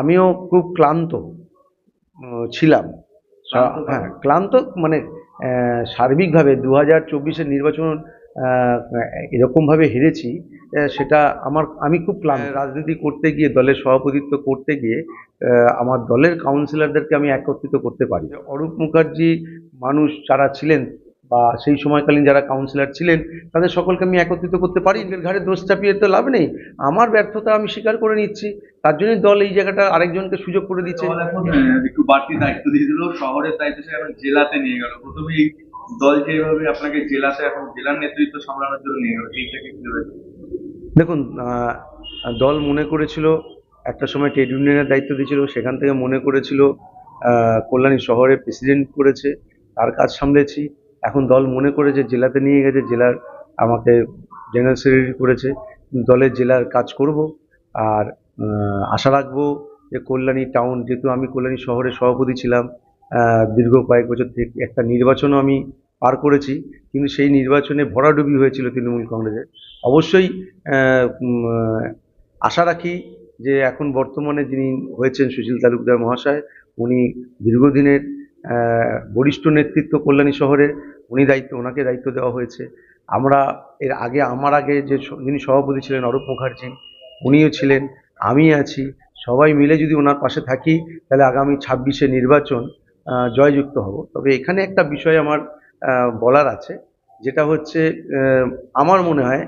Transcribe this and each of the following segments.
আমিও খুব ক্লান্ত ছিলাম। হ্যাঁ ক্লান্ত মানে সার্বিকভাবে দু হাজার চব্বিশের নির্বাচন এরকমভাবে হেরেছি সেটা আমার আমি খুব ক্লান্ত। রাজনীতি করতে গিয়ে দলের সভাপতিত্ব করতে গিয়ে আমার দলের কাউন্সিলরদেরকে আমি একত্রিত করতে পারি। অরূপ মুখার্জি মানুষ যারা ছিলেন বা সেই সময়কালীন যারা কাউন্সিলর ছিলেন তাদের সকলকে আমি একত্রিত করতে পারি। নিজের ঘাড়ে দোষ চাপিয়ে তো লাভ নেই। আমার ব্যর্থতা আমি স্বীকার করে নিচ্ছি। তার জন্যই দল এই জায়গাটা আরেকজনকে সুযোগ করে দিচ্ছে। একটু বাড়তি দায়িত্ব দিয়ে দিল। শহরের দায়িত্ব সে এখন জেলাতে নিয়ে গেল। প্রথমেই দল যেভাবে আপনাকে জেলাতে এখন জেলার নেতৃত্ব সামলানোর জন্য নিয়ে গেল এইটাকে দেখুন দল মনে করেছিল একটা সময় ট্রেড ইউনিয়নের দায়িত্ব দিয়েছিল সেখান থেকে মনে করেছিল কল্যাণী শহরে প্রেসিডেন্ট করেছে তার কাজ সামলেছি। এখন দল মনে করে যে জেলাতে নিয়ে গেছে, জেলার আমাকে জেনারেল সেক্রেটারি করেছে দলের জেলার কাজ করব আর আশা রাখব যে কল্যাণী টাউন, যেহেতু আমি কল্যাণী শহরের সভাপতি ছিলাম দীর্ঘ কয়েক বছর থেকে একটা নির্বাচনও আমি পার করেছি, কিন্তু সেই নির্বাচনে ভরাডুবি হয়েছিল তৃণমূল কংগ্রেসের। অবশ্যই আশা রাখি যে এখন বর্তমানে যিনি হয়েছেন সুশীল তালুকদার মহাশয়, উনি দীর্ঘদিনের বরিষ্ঠ নেতৃত্ব কল্যাণী শহরের, উনি দায়িত্ব, ওনাকে দায়িত্ব দেওয়া হয়েছে। আমরা এর আগে, আমার আগে যে যিনি সভাপতি ছিলেন, অরূপ মুখার্জি, উনিও ছিলেন, আমি আছি, সবাই মিলে যদি ওনার পাশে থাকি, তাহলে আগামী ছাব্বিশে নির্বাচন জয়যুক্ত হব। তবে এখানে একটা বিষয় আমার বলার আছে, যেটা হচ্ছে আমার মনে হয়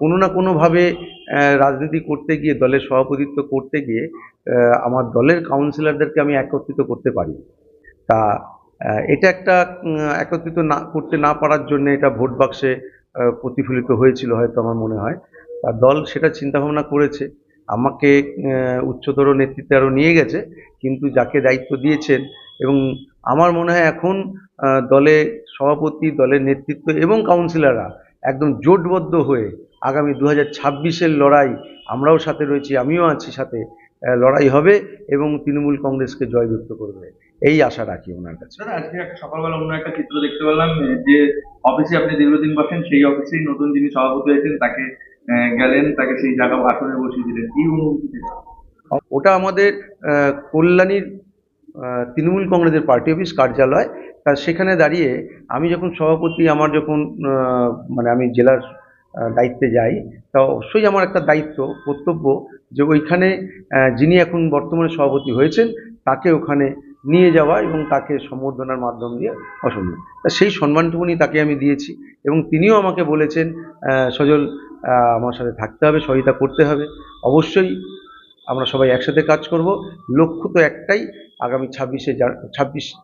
কোনো না কোনোভাবে রাজনীতি করতে গিয়ে, দলের সভাপতিত্ব করতে গিয়ে আমার দলের কাউন্সিলরদেরকে আমি একত্রিত করতে পারি তা এটা একটা একত্রিত না, করতে না পারার জন্য এটা ভোট বাক্সে প্রতিফলিত হয়েছিল হয়তো আমার মনে হয়। তা দল সেটা চিন্তাভাবনা করেছে। আমাকে উচ্চতর নেতৃত্বে আরও নিয়ে গেছে, কিন্তু যাকে দায়িত্ব দিয়েছেন এবং আমার মনে হয় এখন দলে সভাপতি, দলের নেতৃত্ব এবং কাউন্সিলররা একদম জোটবদ্ধ হয়ে আগামী দু হাজার লড়াই আমরাও সাথে রয়েছি, আমিও আছি সাথে লড়াই হবে এবং তৃণমূল কংগ্রেসকে জয়যুক্ত করবে। এই আশা রাখি ওনার কাছে। আজকে একটা সকালবেলা অন্য একটা চিত্র দেখতে পেলাম যে অফিসে আপনি দীর্ঘদিন বসেন সেই অফিসেই নতুন যিনি সভাপতি হয়েছেন তাকে গেলেন তাকে সেই জায়গা আসনে বসিয়ে দিলেন। এই অনুভূতি ওটা আমাদের কল্যাণীর তৃণমূল কংগ্রেসের পার্টি অফিস কার্যালয়। তা সেখানে দাঁড়িয়ে আমি যখন সভাপতি আমার যখন মানে আমি জেলার দায়িত্বে যাই। তা অবশ্যই আমার একটা দায়িত্ব, কর্তব্য যে ওইখানে যিনি এখন বর্তমানে সভাপতি হয়েছেন, তাকে ওখানে নিয়ে যাওয়া এবং তাকে সম্বর্ধনার মাধ্যম দিয়ে অসম্মান তা সেই সম্মানটুকুনি তাকে আমি দিয়েছি এবং তিনিও আমাকে বলেছেন সজল আমার সাথে থাকতে হবে সহিতা করতে হবে। অবশ্যই আমরা সবাই একসাথে কাজ করব। লক্ষ্য তো একটাই, আগামী ছাব্বিশে ছাব্বিশ সে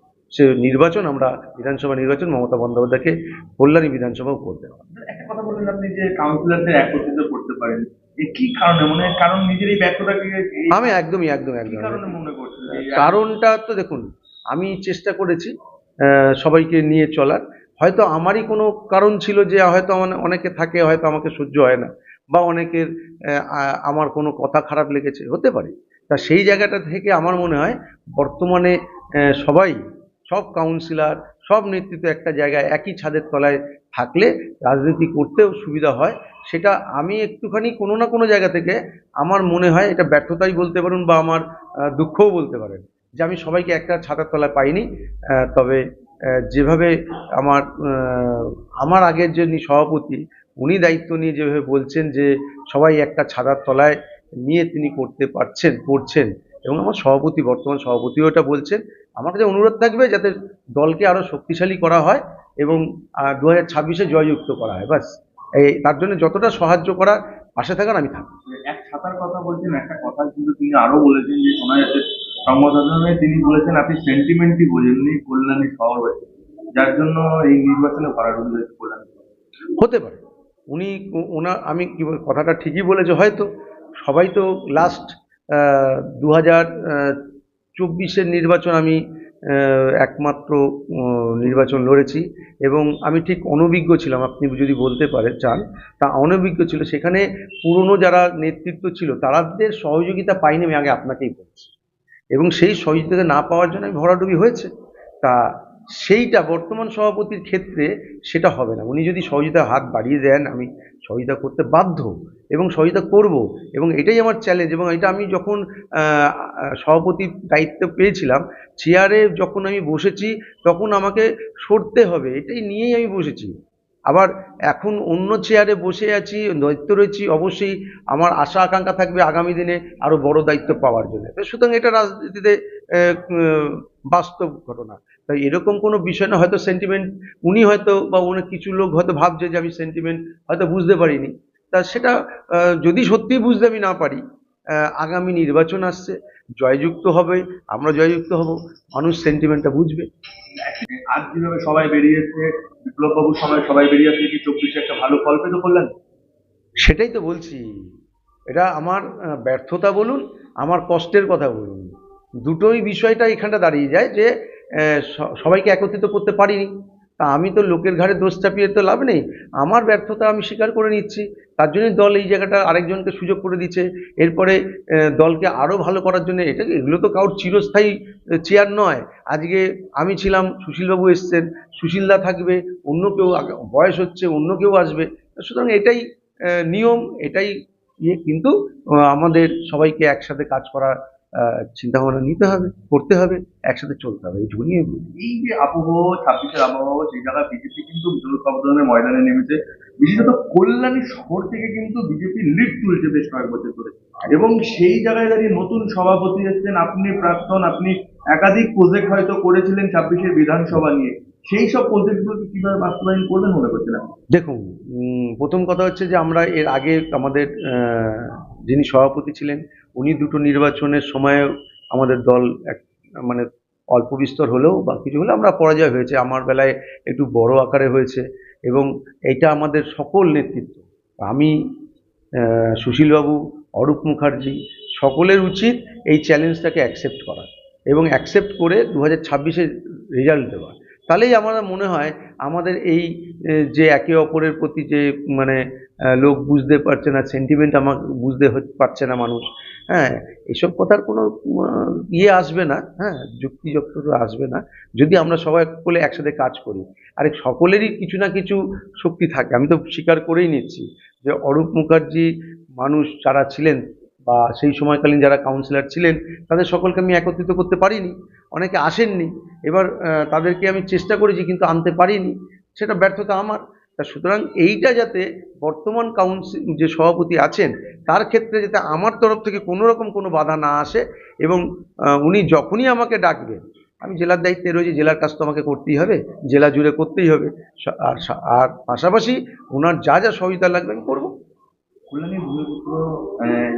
নির্বাচন আমরা বিধানসভা নির্বাচন মমতা বন্দ্যোপাধ্যায়কে কল্যাণী বিধানসভাও করতে হবে। একটা কথা বললেন আপনি যে কাউন্সিলরদের একত্রিত করতে পারেন কি কারণে? মনে হয় কারণ নিজের এই ব্যর্থতাকে আমি একদমই একদম একদম কারণটা তো দেখুন আমি চেষ্টা করেছি সবাইকে নিয়ে চলার। হয়তো আমারই কোনো কারণ ছিল যে হয়তো আমার- অনেকে থাকে হয়তো আমাকে সহ্য হয় না বা অনেকের আমার কোনো কথা খারাপ লেগেছে হতে পারে। তা সেই জায়গাটা থেকে আমার মনে হয় বর্তমানে সবাই সব কাউন্সিলর সব নেতৃত্ব একটা জায়গায় একই ছাদের তলায় থাকলে রাজনীতি করতেও সুবিধা হয়। সেটা আমি একটুখানি কোনো না কোনো জায়গা থেকে আমার মনে হয় এটা ব্যর্থতাই বলতে পারেন বা আমার দুঃখও বলতে পারেন যে আমি সবাইকে একটা ছাতার তলায় পাইনি। তবে যেভাবে আমার আমার আগের যিনি সভাপতি, উনি দায়িত্ব নিয়ে যেভাবে বলছেন যে সবাই একটা ছাতার তলায় নিয়ে তিনি করতে পারছেন, করছেন এবং আমার সভাপতি বর্তমান সভাপতিও এটা বলছেন আমার কাছে অনুরোধ থাকবে যাতে দলকে আরও শক্তিশালী করা হয় এবং দু হাজার ছাব্বিশে জয়যুক্ত করা হয় ব্যাস। এই তার জন্য যতটা সাহায্য করার পাশে থাকার আমি থাকব। এক ছাতার কথা বলছেন একটা কথা কিন্তু তিনি আরও বলেছেন যে শোনা যাচ্ছে সংবাদদাতায় তিনি বলেছেন আপনি সেন্টিমেন্টই বোঝেননি কল্যাণী শহর হয়েছে যার জন্য এই নির্বাচনে ভরাডুবি হয়েছে কল্যাণী হতে পারে। উনি ওনার আমি কি কথাটা ঠিকই বলেছে হয়তো। সবাই তো লাস্ট দু হাজার চব্বিশের নির্বাচন আমি একমাত্র নির্বাচন লড়েছি এবং আমি ঠিক অনভিজ্ঞ ছিলাম, আপনি যদি বলতে পারেন চান, তা অনভিজ্ঞ ছিল। সেখানে পুরনো যারা নেতৃত্ব ছিল, তারাদের সহযোগিতা পাইনি, আমি আগে আপনাকেই বলছি। এবং সেই সহযোগিতা না পাওয়ার জন্য আমি ভরাডুবি হয়েছে। তা সেইটা বর্তমান সভাপতির ক্ষেত্রে সেটা হবে না। উনি যদি সহযোগিতার হাত বাড়িয়ে দেন, আমি সহযোগিতা করতে বাধ্য এবং সহযোগিতা করব এবং এটাই আমার চ্যালেঞ্জ এবং এটা আমি যখন সভাপতির দায়িত্ব পেয়েছিলাম চেয়ারে যখন আমি বসেছি, তখন আমাকে সরতে হবে। এটাই নিয়েই আমি বসেছি। আবার এখন অন্য চেয়ারে বসে আছি, দায়িত্ব রয়েছি, অবশ্যই আমার আশা, আকাঙ্ক্ষা থাকবে আগামী দিনে আরও বড় দায়িত্ব পাওয়ার জন্য। তো সুতরাং এটা রাজনীতিতে বাস্তব ঘটনা। তাই এরকম কোনো বিষয় না, হয়তো সেন্টিমেন্ট উনি হয়তো বা উনি কিছু লোক হয়তো ভাবছে যে আমি সেন্টিমেন্ট হয়তো বুঝতে পারিনি। তা সেটা যদি সত্যিই বুঝতে আমি না পারি আগামী নির্বাচন আসছে জয়যুক্ত হবে আমরা জয়যুক্ত হব মানুষ সেন্টিমেন্টটা বুঝবে। আজ যেভাবে সবাই বেরিয়েছে বিপ্লব বাবুর সময় সবাই বেরিয়ে আসছে কি চব্বিশে একটা ভালো ফল পেতে করলেন সেটাই তো বলছি। এটা আমার ব্যর্থতা বলুন আমার কষ্টের কথা বলুন। দুটোই বিষয়টা এখানটা দাঁড়িয়ে যায় যে সবাইকে একত্রিত করতে পারিনি। তা আমি তো লোকের ঘাড়ে দোষ চাপিয়ে তো লাভ নেই। আমার ব্যর্থতা আমি স্বীকার করে নিচ্ছি। তার জন্যই দল এই জায়গাটা আরেকজনকে সুযোগ করে দিচ্ছে। এরপরে দলকে আরও ভালো করার জন্য এটা এগুলো তো কারোর চিরস্থায়ী চেয়ার নয়। আজকে আমি ছিলাম, সুশীলবাবু এসছেন, সুশীলদা থাকবে, অন্য কেউ বয়স হচ্ছে, অন্য কেউ আসবে। সুতরাং এটাই নিয়ম, এটাই ইয়ে। কিন্তু আমাদের সবাইকে একসাথে কাজ করার চিন্তা ভাবনা নিতে হবে করতে হবে একসাথে চলতে হবে। এইটুকুনি আমি এই যে আবহ ছাব্বিশের আবহাওয়া সেই জায়গায় বিজেপি কিন্তু বিজয় ময়দানে নেমেছে। বিশেষত কল্যাণী শহর থেকে কিন্তু বিজেপি লিড তুলছে বেশ কয়েক বছর ধরে। এবং সেই জায়গায় দাঁড়িয়ে নতুন সভাপতি এসেছেন। আপনি প্রাক্তন আপনি একাধিক প্রজেক্ট হয়তো করেছিলেন ছাব্বিশের বিধানসভা নিয়ে। সেই সব প্রজেক্টগুলোকে কীভাবে বাস্তবায়ন করবেন মনে করছেন আপনি? দেখুন প্রথম কথা হচ্ছে যে আমরা এর আগে আমাদের আহ, যিনি সভাপতি ছিলেন, উনি দুটো নির্বাচনের সময় আমাদের দল এক মানে অল্প বিস্তর হলেও বা কিছু হলেও আমরা পরাজয় হয়েছে। আমার বেলায় একটু বড় আকারে হয়েছে এবং এটা আমাদের সকল নেতৃত্ব। আমি সুশীলবাবু, অরূপ মুখার্জি, সকলের উচিত এই চ্যালেঞ্জটাকে অ্যাকসেপ্ট করা এবং অ্যাকসেপ্ট করে দু হাজার রেজাল্ট দেওয়া। তাহলেই আমার মনে হয় আমাদের এই যে একে অপরের প্রতি যে মানে লোক বুঝতে পারছে না সেন্টিমেন্ট আমার বুঝতে পারছে না মানুষ হ্যাঁ এসব কথার কোনো ইয়ে আসবে না হ্যাঁ যুক্তিযুক্ত আসবে না, যদি আমরা সবাই সকলে একসাথে কাজ করি, আর সকলেরই কিছু না কিছু শক্তি থাকে, আমি তো স্বীকার করেই নিচ্ছি যে অরূপ মুখার্জি মানুষ যারা ছিলেন বা সেই সময়কালীন যারা কাউন্সিলর ছিলেন, তাদের সকলকে আমি একত্রিত করতে পারিনি, অনেকে আসেননি, এবার তাদেরকে আমি চেষ্টা করেছি কিন্তু আনতে পারিনি সেটা ব্যর্থতা আমার। তা সুতরাং এইটা যাতে বর্তমান কাউন্সিল যে সভাপতি আছেন, তার ক্ষেত্রে যাতে আমার তরফ থেকে কোনো রকম কোনো বাধা না আসে এবং উনি যখনই আমাকে ডাকবেন, আমি জেলার দায়িত্বে রয়েছি, জেলার কাজ তো আমাকে করতেই হবে, জেলা জুড়ে করতেই হবে। আর আর পাশাপাশি ওনার যা যা সহযোগিতা লাগবে আমি করব। কল্যাণী ভূমিপুত্র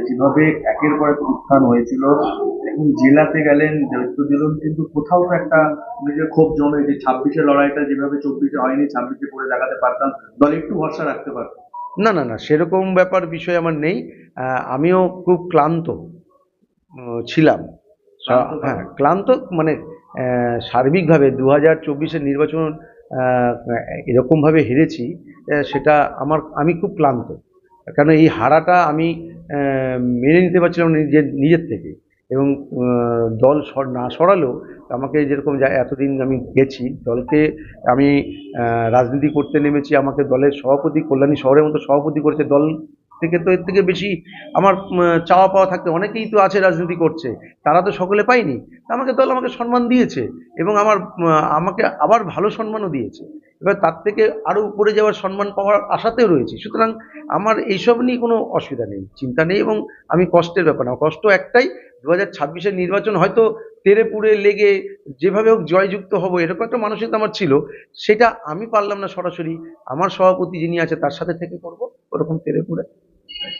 যেভাবে একের পর এক উত্থান হয়েছিল এখন জেলাতে গেলেন দায়িত্ব দিলেন কিন্তু কোথাও তো একটা নিজের ক্ষোভ জমে যে ছাব্বিশের লড়াইটা যেভাবে চব্বিশে হয়নি ছাব্বিশে করে দেখাতে পারতাম দল একটু ভরসা রাখতে পারত না না না সেরকম ব্যাপার বিষয় আমার নেই। আমিও খুব ক্লান্ত ছিলাম। হ্যাঁ ক্লান্ত মানে সার্বিকভাবে দু হাজার চব্বিশের নির্বাচন এরকমভাবে হেরেছি সেটা আমার আমি খুব ক্লান্ত। কারণ এই হারাটা আমি মেনে নিতে পারছিলাম নিজের নিজের থেকে। এবং দল না সরালেও আমাকে যেরকম যা, এতদিন আমি গেছি, দলকে আমি রাজনীতি করতে নেমেছি, আমাকে দলের সভাপতি, কল্যাণী শহরের মতো সভাপতি করেছে দল থেকে তো এর থেকে বেশি আমার চাওয়া পাওয়া থাকতে অনেকেই তো আছে রাজনীতি করছে, তারা তো সকলে পায়নি। আমাকে দল আমাকে সম্মান দিয়েছে এবং আমার আমাকে আবার ভালো সম্মানও দিয়েছে। এবার তার থেকে আরও উপরে যাওয়ার সম্মান পাওয়ার আশাতেও রয়েছে। সুতরাং আমার এইসব নিয়ে কোনো অসুবিধা নেই, চিন্তা নেই এবং আমি কষ্টের ব্যাপার না। কষ্ট একটাই দু হাজার ছাব্বিশের নির্বাচন হয়তো তেরে পুড়ে লেগে যেভাবে হোক জয়যুক্ত হব, এরকম একটা মানসিকতা আমার ছিল, সেটা আমি পারলাম না সরাসরি। আমার সভাপতি যিনি আছে তার সাথে থেকে করব, ওরকম তেরে পুড়ে। Right